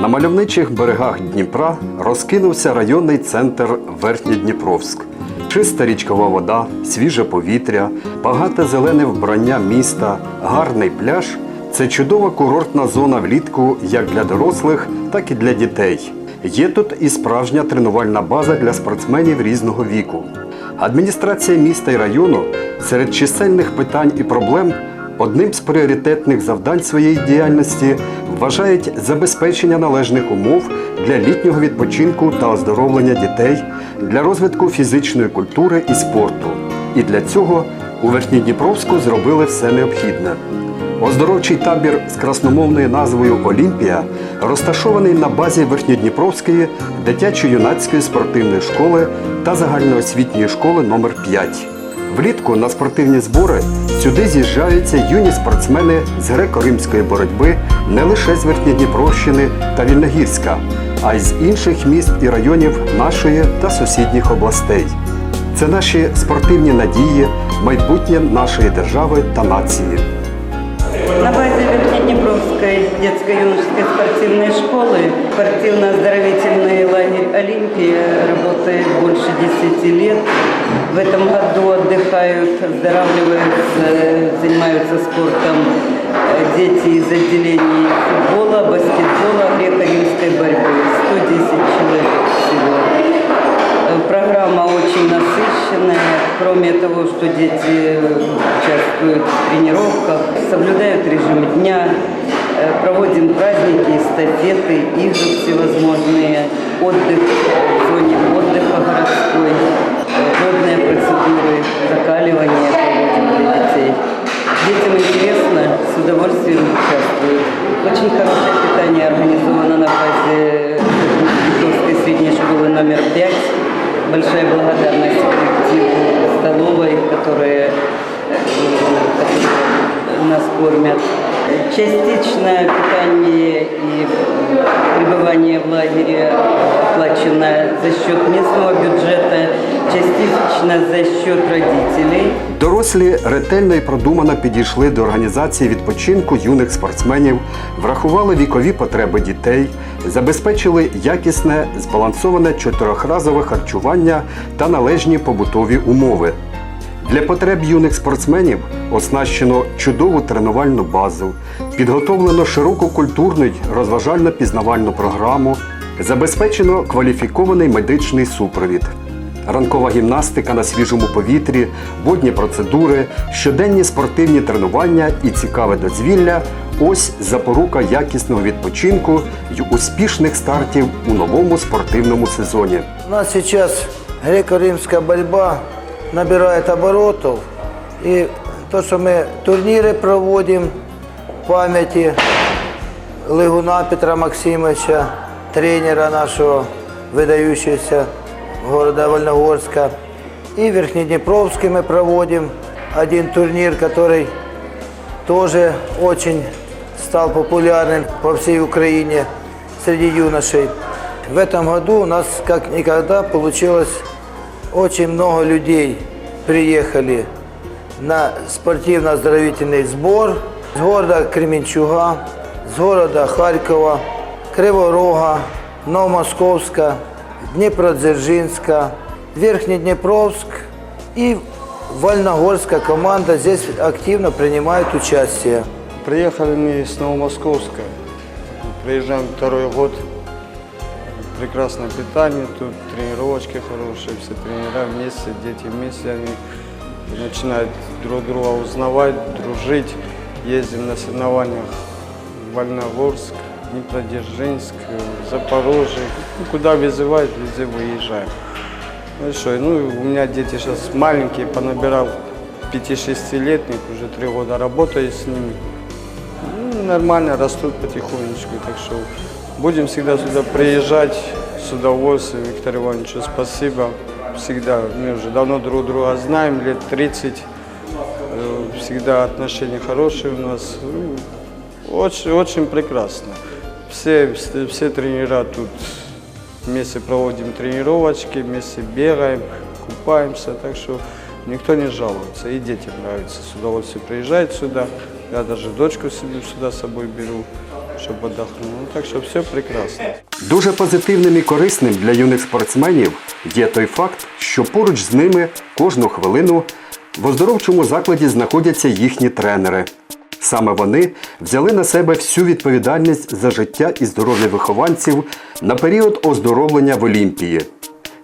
На мальовничих берегах Дніпра розкинувся районний центр Верхньодніпровськ. Чиста річкова вода, свіже повітря, багате зелене вбрання міста, гарний пляж це чудова курортна зона влітку як для дорослих, так і для дітей. Є тут і справжня тренувальна база для спортсменів різного віку. Адміністрація міста і району серед чисельних питань і проблем одним з пріоритетних завдань своєї діяльності вважають забезпечення належних умов для літнього відпочинку та оздоровлення дітей, для розвитку фізичної культури і спорту. І для цього у Верхньодніпровську зробили все необхідне. Оздоровчий табір з красномовною назвою Олімпія розташований на базі Верхньодніпровської дитячо-юнацької спортивної школи та загальноосвітньої школи номер 5 Влітку на спортивні збори сюди з'їжджаються юні спортсмени з греко-римської боротьби не лише з Верхньодніпровщини та Вільногірська, а й з інших міст і районів нашої та сусідніх областей. Це наші спортивні надії, майбутнє нашої держави та нації. На базе Верхнеднепровской детско-юношеской спортивной школы спортивно-оздоровительный лагерь «Олимпия» работает больше 10 лет. В этом году отдыхают, оздоравливаются, занимаются спортом э, дети из отделений футбола, баскетбола, греко-римской борьбы. 110 человек всего. Э, Программа очень насыщенная. Кроме того, что дети участвуют в тренировках, соблюдают режим дня, э, проводим праздники, эстафеты, игры всевозможные, отдых в зоне отдыха городской, э, водные процедуры, закаливание проводим для детей. Детям интересно, с удовольствием участвуют. Очень хорошее питание организовано на базе Литовской средней школы номер 5. Большая благодарность коллективу столовой, которые, э, которые нас кормят. Частичное питание и пребывание в лагере оплачено за счет местного бюджета, частично за счет родителей. Дорослі ретельно і продумано підійшли до організації відпочинку юних спортсменів, врахували вікові потреби дітей, забезпечили якісне, збалансоване чотирьохразове харчування та належні побутові умови. Для потреб юних спортсменів оснащено чудову тренувальну базу, підготовлено широку культурну й розважально-пізнавальну програму, забезпечено кваліфікований медичний супровід. Ранкова гімнастика на свіжому повітрі, водні процедури, щоденні спортивні тренування і цікаве дозвілля ось запорука якісного відпочинку й успішних стартів у новому спортивному сезоні. У нас сейчас греко-римская борьба набирает оборотов. И то, что мы турниры проводим в памяти Лигуна Петра Максимовича, тренера нашего, выдающегося города Вольногорска. И в Верхнеднепровске мы проводим один турнир, который тоже очень стал популярным по всей Украине среди юношей. В этом году у нас как никогда получилось очень много людей приехали на спортивно-оздоровительный сбор с города Кременчуга, с города Харькова, Криворога, Новомосковска, Днепродзержинска, Верхнеднепровск и Вольногорская команда здесь активно принимает участие. Приехали мы с Новомосковска. Приезжаем второй год. Прекрасное питание тут, тренировочки хорошие, все тренера вместе, дети вместе, они начинают друг друга узнавать, дружить. Ездим на соревнованиях в Вольногорск, Днепродзержинск, Запорожье. Куда вызывают, везде выезжаем. Ну что, ну у меня дети сейчас маленькие, понабирал 5-6-летних, уже три года работаю с ними. Ну, нормально растут потихонечку, так что будем всегда сюда приезжать с удовольствием. Виктор Ивановичу спасибо. Всегда, мы уже давно друг друга знаем, лет 30. Э, Всегда отношения хорошие у нас. Ну, Очень, очень прекрасно. Все, все, все тренера тут вместе проводим тренировочки, вместе бегаем, купаемся, так что никто не жалуется. И детям нравится, с удовольствием приезжать сюда. Я даже дочку себе сюда с собой беру. Чтобы отдохнуть. Ну, так що все прекрасно. Дуже позитивним і корисним для юних спортсменів є той факт, що поруч з ними кожну хвилину в оздоровчому закладі знаходяться їхні тренери. Саме вони взяли на себе всю відповідальність за життя і здоров'я вихованців на період оздоровлення в Олімпії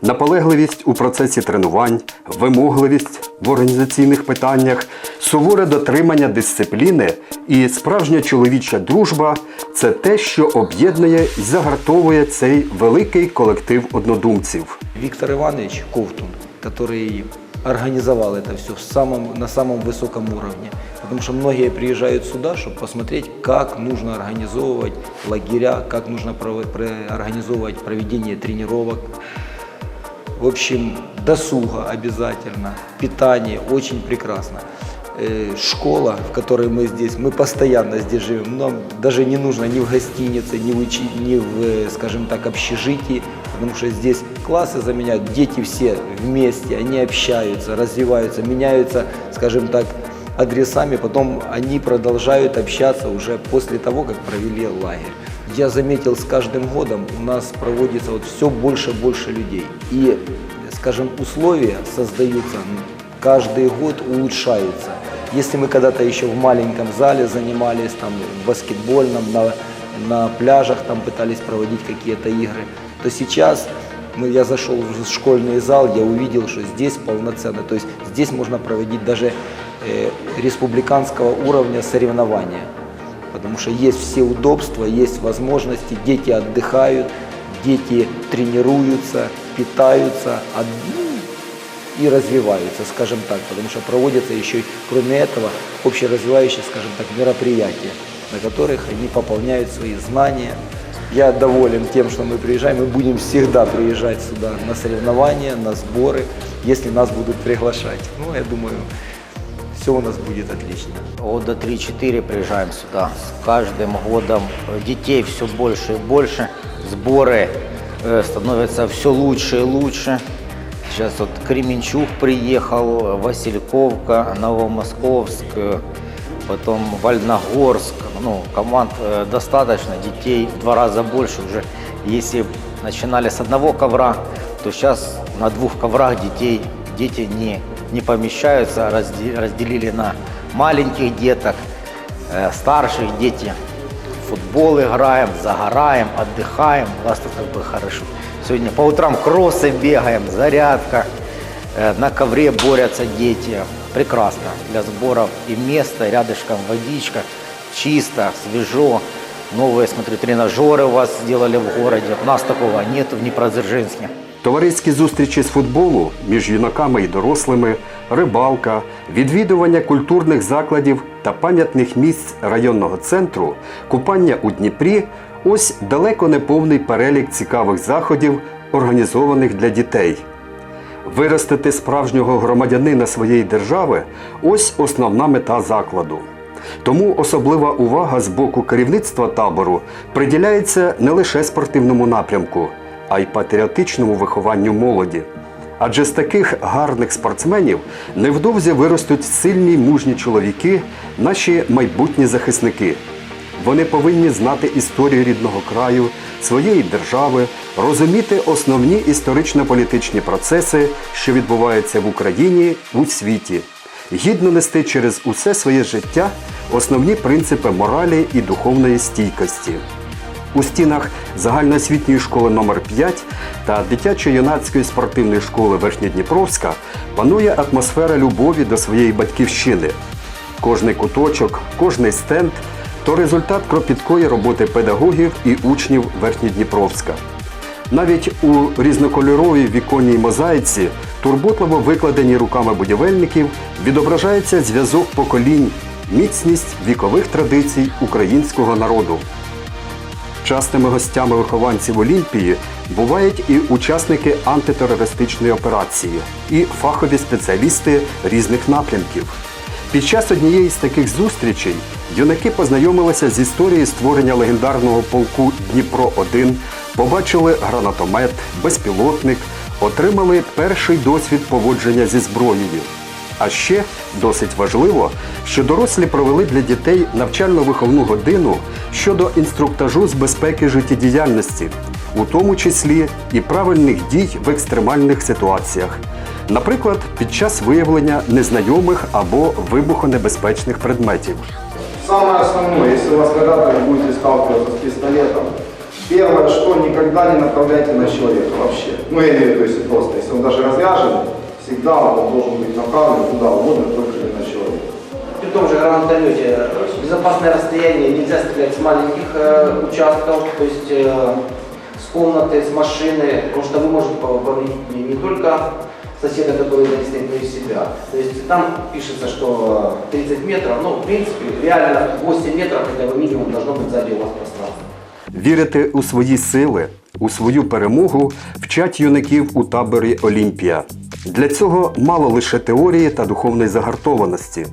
Наполегливість у процесі тренувань, вимогливість в організаційних питаннях, суворе дотримання дисципліни і справжня чоловіча дружба це те, що об'єднує і загартовує цей великий колектив однодумців. Виктор Иванович Ковтун, который организовал это все в самом, на самом высоком уровне. Потому что многие приезжают сюда, чтобы посмотреть, как нужно организовывать лагеря, как нужно прово- про- организовывать проведение тренировок. В общем, досуга обязательно, питание очень прекрасно. Э, Школа, в которой мы здесь, мы постоянно здесь живем, нам даже не нужно ни в гостинице, ни в, ни в э, скажем так, общежитии, потому что здесь классы заменяют, дети все вместе, они общаются, развиваются, меняются, скажем так, адресами, потом они продолжают общаться уже после того, как провели лагерь. Я заметил, с каждым годом у нас проводится вот все больше и больше людей. И, скажем, условия создаются, м, каждый год улучшаются. Если мы когда-то еще в маленьком зале занимались, там, в баскетбольном, на, на пляжах там пытались проводить какие-то игры, то сейчас мы, я зашел в школьный зал, я увидел, что здесь полноценно, то есть здесь можно проводить даже республиканского уровня соревнования потому что есть все удобства, есть возможности, дети отдыхают, дети тренируются, питаются от- ну, и развиваются, скажем так, потому что проводятся еще, кроме этого, общеразвивающие, скажем так, мероприятия, на которых они пополняют свои знания. Я доволен тем, что мы приезжаем, мы будем всегда приезжать сюда на соревнования, на сборы, если нас будут приглашать. Ну, я думаю, все у нас будет отлично. Года 3-4 приезжаем сюда. С каждым годом детей все больше и больше. Сборы э, становятся все лучше и лучше. Сейчас вот Кременчуг приехал, Васильковка, Новомосковск, э, потом Вольногорск. Ну, команд э, достаточно, детей в два раза больше уже. Если начинали с одного ковра, то сейчас на двух коврах детей дети не, не помещаются, разде- разделили на маленьких деток, э, старших дети. Футбол играем, загораем, отдыхаем. У нас тут как бы хорошо. Сегодня по утрам кроссы бегаем, зарядка. Э, На ковре борются дети. Прекрасно. Для сборов и место, рядышком водичка. Чисто, свежо. Новые, смотрю, тренажеры у вас сделали в городе. У нас такого нет в Днепродзержинске. Товариські зустрічі з футболу між юнаками і дорослими, рибалка, відвідування культурних закладів та пам'ятних місць районного центру, купання у Дніпрі ось далеко не повний перелік цікавих заходів, організованих для дітей. Виростити справжнього громадянина своєї держави ось основна мета закладу. Тому особлива увага з боку керівництва табору приділяється не лише спортивному напрямку, а й патріотичному вихованню молоді. Адже з таких гарних спортсменів невдовзі виростуть сильні мужні чоловіки, наші майбутні захисники. Вони повинні знати історію рідного краю, своєї держави, розуміти основні історично-політичні процеси, що відбуваються в Україні у світі, гідно нести через усе своє життя основні принципи моралі і духовної стійкості. У стінах загальноосвітньої школи номер 5 та дитячо-юнацької спортивної школи Верхньодніпровська панує атмосфера любові до своєї батьківщини. Кожний куточок, кожний стенд то результат кропіткої роботи педагогів і учнів Верхньодніпровська. Навіть у різнокольоровій віконній мозаїці, турботливо викладеній руками будівельників, відображається зв'язок поколінь, міцність вікових традицій українського народу. Частими гостями вихованців Олімпії бувають і учасники антитерористичної операції, і фахові спеціалісти різних напрямків. Під час однієї з таких зустрічей юнаки познайомилися з історією створення легендарного полку Дніпро 1 побачили гранатомет, безпілотник, отримали перший досвід поводження зі зброєю. А ще досить важливо, що дорослі провели для дітей навчально-виховну годину щодо інструктажу з безпеки життєдіяльності, у тому числі і правильних дій в екстремальних ситуаціях. Наприклад, під час виявлення незнайомих або вибухонебезпечних предметів. Самое основное, если у вас когда-то вы будете сталкиваться с пистолетом, первое, что никогда не направляйте на человека вообще. Ну, я имею в просто, если он даже разряжен, всегда он должен быть направлен куда угодно, только не на человека. При том же гранатомете безопасное расстояние, нельзя стрелять с маленьких э, участков, то есть э, с комнаты, с машины, потому что вы можете пов- повредить не, только соседа, который занесли, но и себя. То есть там пишется, что э, 30 метров, но в принципе реально 8 метров хотя минимум должно быть сзади у вас пространство. Вірити у свої сили, у свою перемогу вчать юнаків у таборі Олімпія. Для цього мало лише теорії та духовної загартованості.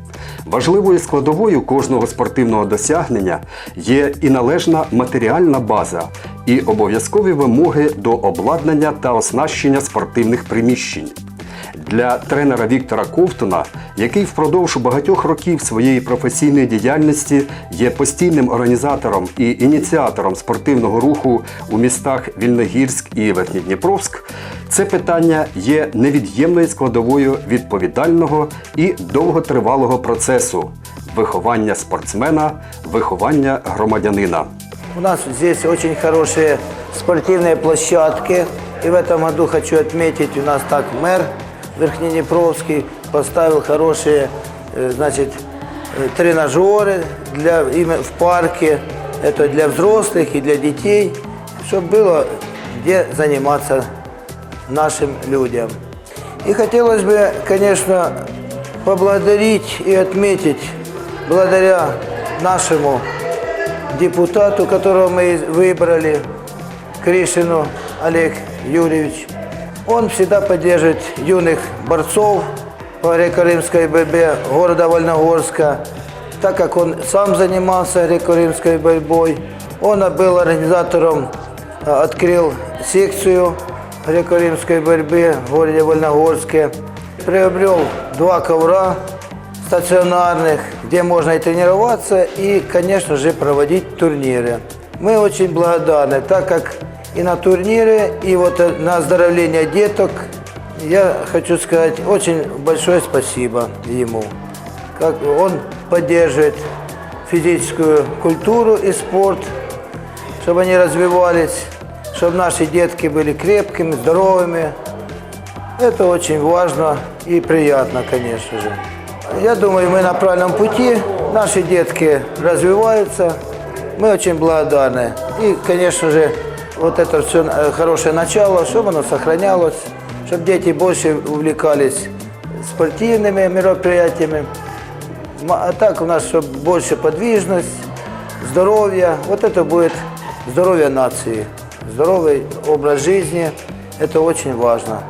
Важливою складовою кожного спортивного досягнення є і належна матеріальна база, і обов'язкові вимоги до обладнання та оснащення спортивних приміщень Для тренера Віктора Ковтуна, який впродовж багатьох років своєї професійної діяльності є постійним організатором і ініціатором спортивного руху у містах Вільногірськ і Верхнєдніпровськ, це питання є невід'ємною складовою відповідального і довготривалого процесу виховання спортсмена, виховання громадянина. У нас здесь очень хорошие спортивные площадки. И в этом году хочу отметить, у нас так мэр Верхнеднепровский поставил хорошие э, значит, э, тренажеры для, именно в парке. Это для взрослых и для детей, чтобы было где заниматься нашим людям. И хотелось бы, конечно, поблагодарить и отметить, благодаря нашему депутату, которого мы выбрали, Кришину Олег Юрьевич. Он всегда поддерживает юных борцов по греко-римской борьбе города Вольногорска. Так как он сам занимался греко-римской борьбой, он был организатором, э, открыл секцию греко-римской борьбы в городе Вольногорске. Приобрел два ковра стационарных, где можно и тренироваться, и, конечно же, проводить турниры. Мы очень благодарны, так как и на турнире, и вот э, на оздоровление деток, я хочу сказать очень большое спасибо ему. Как он поддерживает физическую культуру и спорт, чтобы они развивались, чтобы наши детки были крепкими, здоровыми. Это очень важно и приятно, конечно же. Я думаю, мы на правильном пути, наши детки развиваются, мы очень благодарны. И, конечно же, вот это все хорошее начало, чтобы оно сохранялось, чтобы дети больше увлекались спортивными мероприятиями. А так у нас чтобы больше подвижность, здоровье. Вот это будет здоровье нации, здоровый образ жизни. Это очень важно.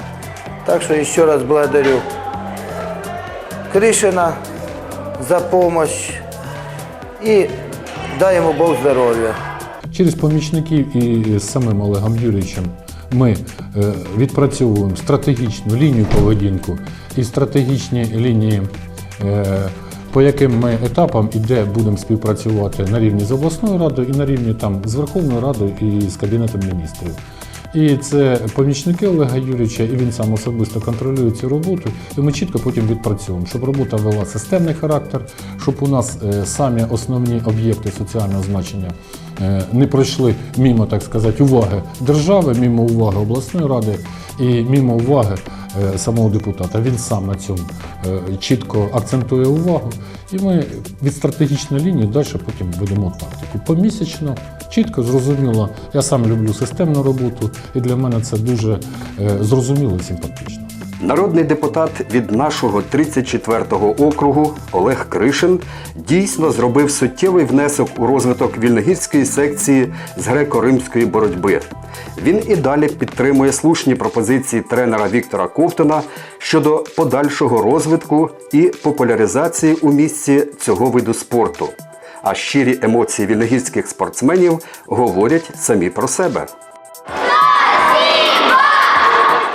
Так что еще раз благодарю Кришина за помощь и дай ему Бог здоровья. Через помічників і з самим Олегом Юрійовичем ми е, відпрацьовуємо стратегічну лінію поведінку і стратегічні лінії, е, по яким ми етапам і де будемо співпрацювати на рівні з обласною радою і на рівні там з Верховною Радою і з Кабінетом міністрів. І це помічники Олега Юрійовича, і він сам особисто контролює цю роботу. І ми чітко потім відпрацьовуємо, щоб робота вела системний характер, щоб у нас е, самі основні об'єкти соціального значення не пройшли мімо, так сказати, уваги держави, мімо уваги обласної ради і мімо уваги е, самого депутата. Він сам на цьому е, чітко акцентує увагу. І ми від стратегічної лінії далі потім ведемо тактику. Помісячно, чітко, зрозуміло. Я сам люблю системну роботу, і для мене це дуже е, зрозуміло і симпатично. Народний депутат від нашого 34-го округу Олег Кришин дійсно зробив суттєвий внесок у розвиток вільногірської секції з греко-римської боротьби. Він і далі підтримує слушні пропозиції тренера Віктора Ковтуна щодо подальшого розвитку і популяризації у місті цього виду спорту. А щирі емоції вільногірських спортсменів говорять самі про себе.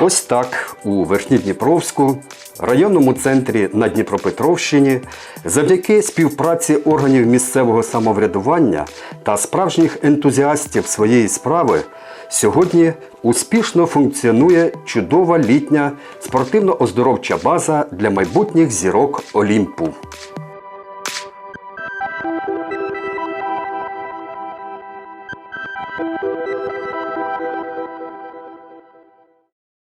Ось так у Верхньодніпровську районному центрі на Дніпропетровщині завдяки співпраці органів місцевого самоврядування та справжніх ентузіастів своєї справи сьогодні успішно функціонує чудова літня спортивно-оздоровча база для майбутніх зірок Олімпу.